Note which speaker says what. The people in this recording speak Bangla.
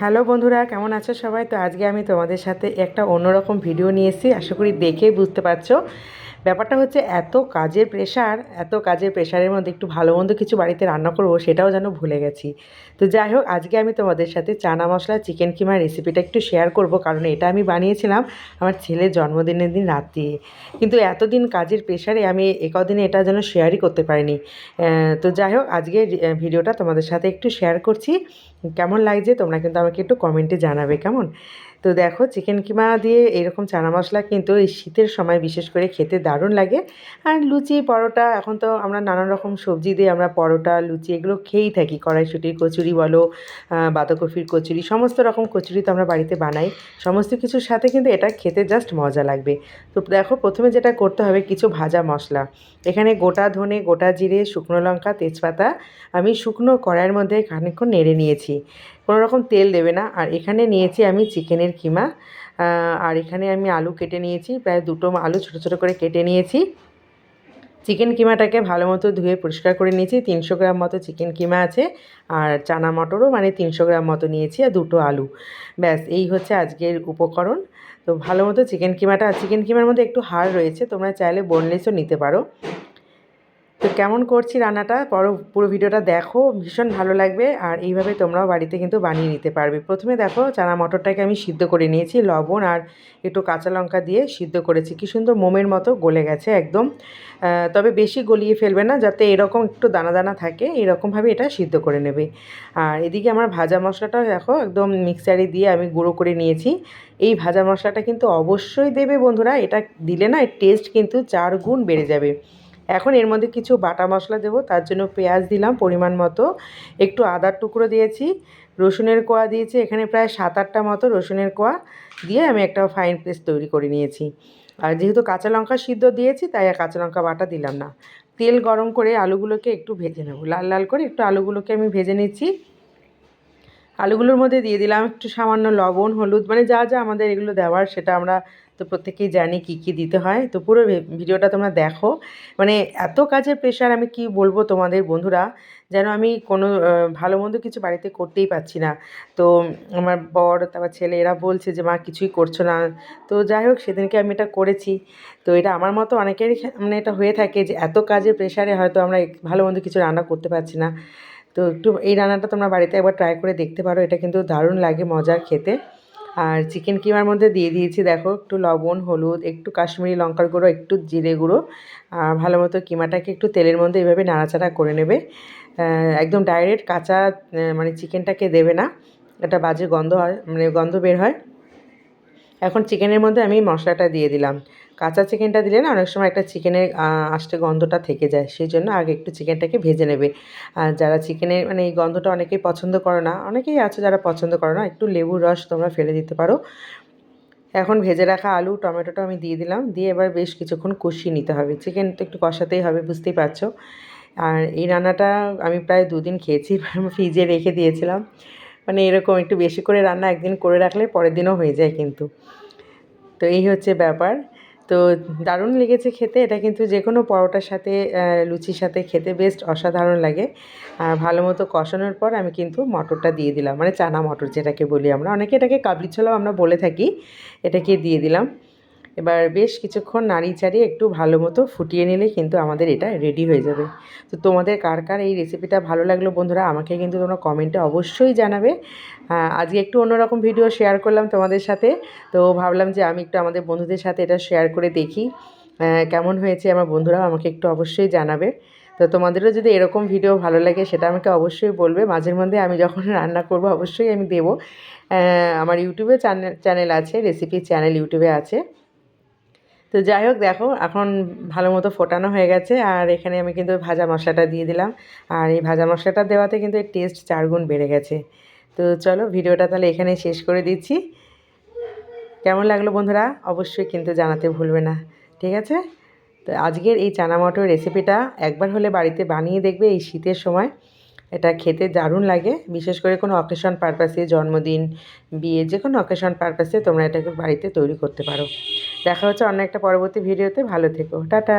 Speaker 1: হ্যালো বন্ধুরা, কেমন আছো সবাই? তো আজকে আমি তোমাদের সাথে একটা অন্যরকম ভিডিও নিয়ে এসেছি। আশা করি দেখে বুঝতে পারছ। ব্যাপারটা হচ্ছে এত কাজের প্রেশার এত কাজের প্রেশারের মধ্যে একটু ভালো মন্দ কিছু বাড়িতে রান্না করব, সেটাও যেন ভুলে গেছি। তো যাই হোক, আজকে আমি তোমাদের সাথে চানা মশলা চিকেন কিমার রেসিপিটা একটু শেয়ার করব, কারণ এটা আমি বানিয়েছিলাম আমার ছেলের জন্মদিনের দিন রাত্রি। কিন্তু এতদিন কাজের প্রেশারে আমি একদিনে এটা যেন শেয়ারই করতে পারিনি। তো যাই হোক, আজকে ভিডিওটা তোমাদের সাথে একটু শেয়ার করছি। কেমন লাগছে তোমরা কিন্তু আমাকে একটু কমেন্টে জানাবে, কেমন? তো দেখো চিকেন কিমা দিয়ে এরকম চানা মশলা কিন্তু এই শীতের সময় বিশেষ করে খেতে দারুণ লাগে। আর লুচি, পরোটা, এখন তো আমরা নানান রকম সবজি দিয়ে আমরা পরোটা, লুচি এগুলো খেয়েই থাকি। কড়াইশুটির কচুরি বলো বাঁধাকপির কচুরি, সমস্ত রকম কচুরি তো আমরা বাড়িতে বানাই। সমস্ত কিছুর সাথে কিন্তু এটা খেতে জাস্ট মজা লাগবে। তো দেখো, প্রথমে যেটা করতে হবে কিছু ভাজা মশলা। এখানে গোটা ধনে, গোটা জিরে, শুকনো লঙ্কা, তেজপাতা আমি শুকনো কড়াইয়ের মধ্যে খানিকক্ষণ নেড়ে নিয়েছি। কোনো রকম তেল দেবে না। আর এখানে নিয়েছি আমি চিকেনের কিমা। আর এখানে আমি আলু কেটে নিয়েছি। প্রায় দুটো আলু ছোটো ছোটো করে কেটে নিয়েছি। চিকেন কিমাটাকে ভালো মতো ধুয়ে পরিষ্কার করে নিয়েছি। তিনশো গ্রাম মতো চিকেন কিমা আছে। আর চানা মটরও মানে তিনশো গ্রাম মতো নিয়েছি আর দুটো আলু। ব্যাস, এই হচ্ছে আজকের উপকরণ। তো ভালো মতো চিকেন কিমাটা চিকেন কিমার মধ্যে একটু হাড় রয়েছে। তোমরা চাইলে বোনলেসও নিতে পারো। কেমন করছি রান্নাটা, পরো, পুরো ভিডিওটা দেখো, ভীষণ ভালো লাগবে। আর এইভাবে তোমরাও বাড়িতে কিন্তু বানিয়ে নিতে পারবে। প্রথমে দেখো, চানা মটরটাকে আমি সিদ্ধ করে নিয়েছি, লবণ আর একটু কাঁচা লঙ্কা দিয়ে সিদ্ধ করেছি। কি সুন্দর মোমের মতো গলে গেছে একদম। তবে বেশি গলিয়ে ফেলবে না, যাতে এরকম একটু দানা দানা থাকে, এরকমভাবে এটা সিদ্ধ করে নেবে। আর এদিকে আমার ভাজা মশলাটাও দেখো, একদম মিক্সারে দিয়ে আমি গুঁড়ো করে নিয়েছি। এই ভাজা মশলাটা কিন্তু অবশ্যই দেবে বন্ধুরা, এটা দিলে না টেস্ট কিন্তু চার গুণ বেড়ে যাবে। এখন এর মধ্যে কিছু বাটা মশলা দেবো, তার জন্য পেঁয়াজ দিলাম পরিমাণ মতো, একটু আদার টুকরো দিয়েছি, রসুনের কোয়া দিয়েছি, এখানে প্রায় সাত আটটা মতো রসুনের কোয়া দিয়ে আমি একটা ফাইন পেস্ট তৈরি করে নিয়েছি। আর যেহেতু কাঁচা লঙ্কা সিদ্ধ দিয়েছি, তাই আর কাঁচা লঙ্কা বাটা দিলাম না। তেল গরম করে আলুগুলোকে একটু ভেজে নেব, লাল লাল করে একটু আলুগুলোকে আমি ভেজে নিচ্ছি। আলুগুলোর মধ্যে দিয়ে দিলাম একটু সামান্য লবণ, হলুদ মানে যা যা আমাদের এগুলো দেওয়ার সেটা আমরা তো প্রত্যেকেই জানি কি কি দিতে হয়। তো পুরো ভিডিওটা তোমরা দেখো। মানে এত কাজের প্রেশার আমি কি বলব তোমাদের বন্ধুরা? যেন আমি কোনো ভালো মন্দ কিছু বাড়িতে করতেই পারছি না। তো আমার বর, তারপর ছেলে এরা বলছে যে, মা, কিছুই করছ না। তো যাই হোক, সেদিনকে আমি এটা করেছি। তো এটা আমার মতো অনেকেরই মানে এটা হয়ে থাকে যে, এত কাজের প্রেশারে হয়তো আমরা ভালো মন্দ কিছু রান্না করতে পারছি না। তো একটু এই রান্নাটা তোমরা বাড়িতে একবার ট্রাই করে দেখতে পারো। এটা কিন্তু দারুণ লাগে মজার খেতে। আর চিকেন কিমার মধ্যে দিয়ে দিয়েছি দেখো, একটু লবণ, হলুদ, একটু কাশ্মীরি লঙ্কার গুঁড়ো, একটু জিরে গুঁড়ো। আর ভালো মতো কিমাটাকে একটু তেলের মধ্যে এইভাবে নাড়াচাড়া করে নেবে। একদম ডাইরেক্ট কাঁচা মানে চিকেনটাকে দেবে না। এটা বাজে গন্ধ হয় মানে গন্ধ বের হয়। এখন চিকেনের মধ্যে আমি মশলাটা দিয়ে দিলাম। কাঁচা চিকেনটা দিলে না অনেক সময় একটা চিকেনের আষ্টে গন্ধটা থেকে যায় সেই জন্য আগে একটু চিকেনটাকে ভেজে নেবে। আর যারা চিকেনের মানে এই গন্ধটা অনেকেই পছন্দ করে না, অনেকেই আছে যারা পছন্দ করে না, একটু লেবুর রস তোমরা ফেলে দিতে পারো। এখন ভেজে রাখা আলু টমেটোটা আমি দিয়ে দিলাম, দিয়ে এবার বেশ কিছুক্ষণ কষিয়ে নিতে হবে। চিকেন তো একটু কষাতেই হবে, বুঝতেই পারছ। আর এই রান্নাটা আমি প্রায় দুদিন খেয়েছি, ফ্রিজে রেখে দিয়েছিলাম। মানে এরকম একটু বেশি করে রান্না একদিন করে রাখলে পরের দিনও হয়ে যায় কিন্তু। তো এই হচ্ছে ব্যাপার। তো দারুণ লেগেছে খেতে। এটা কিন্তু যে কোনো পরোটার সাথে লুচির সাথে খেতে বেস্ট অসাধারণ লাগে। আর ভালো মতো কষানোর পর আমি কিন্তু মটরটা দিয়ে দিলাম। মানে চানা মটর যেটাকে বলি আমরা। অনেকে এটাকে কাবলি ছোলাও আমরা বলে থাকি। এটাকে দিয়ে দিলাম। এবার বেশ কিছুক্ষণ নাড়ি চাড়িয়ে একটু ভালো মতো ফুটিয়ে নিলে কিন্তু আমাদের এটা রেডি হয়ে যাবে। তো তোমাদের কার কার এই রেসিপিটা ভালো লাগল বন্ধুরা আমাকে কিন্তু তোমরা কমেন্টে অবশ্যই জানাবে। আজকে একটু অন্যরকম ভিডিও শেয়ার করলাম তোমাদের সাথে। তো ভাবলাম যে আমি একটু আমাদের বন্ধুদের সাথে এটা শেয়ার করে দেখি। কেমন হয়েছে আমার বন্ধুরাও আমাকে একটু অবশ্যই জানাবে। তো তোমাদেরও যদি এরকম ভিডিও ভালো লাগে সেটা আমাকে অবশ্যই বলবে। মাঝের মধ্যে আমি যখন রান্না করব অবশ্যই আমি দেবো। আহ, আমার ইউটিউবে চ্যানেল চ্যানেল আছে রেসিপি চ্যানেল ইউটিউবে আছে। তো যাই হোক দেখো, এখন ভালো মতো ফোটানো হয়ে গেছে আর এখানে আমি কিন্তু ভাজা মশলাটা দিয়ে দিলাম। আর এই ভাজা মশলাটা দেওয়াতে কিন্তু এর টেস্ট চারগুণ বেড়ে গেছে। তো চলো ভিডিওটা তাহলে এখানে শেষ করে দিচ্ছি। কেমন লাগল বন্ধুরা? অবশ্যই কিন্তু জানাতে ভুলবে না। ঠিক আছে? তো আজকের এই চানা মটর রেসিপিটা একবার হলে বাড়িতে বানিয়ে দেখবে এই শীতের সময়। এটা খেতে দারুণ লাগে। বিশেষ করে কোনো অকেশন পারপাসে জন্মদিন, বিয়ে যে কোনো অকেশন পারপাসে তোমরা এটাকে বাড়িতে তৈরি করতে পারো। দেখা হচ্ছে অন্য একটা পরবর্তী ভিডিওতে ভালো থেকো। টাটা!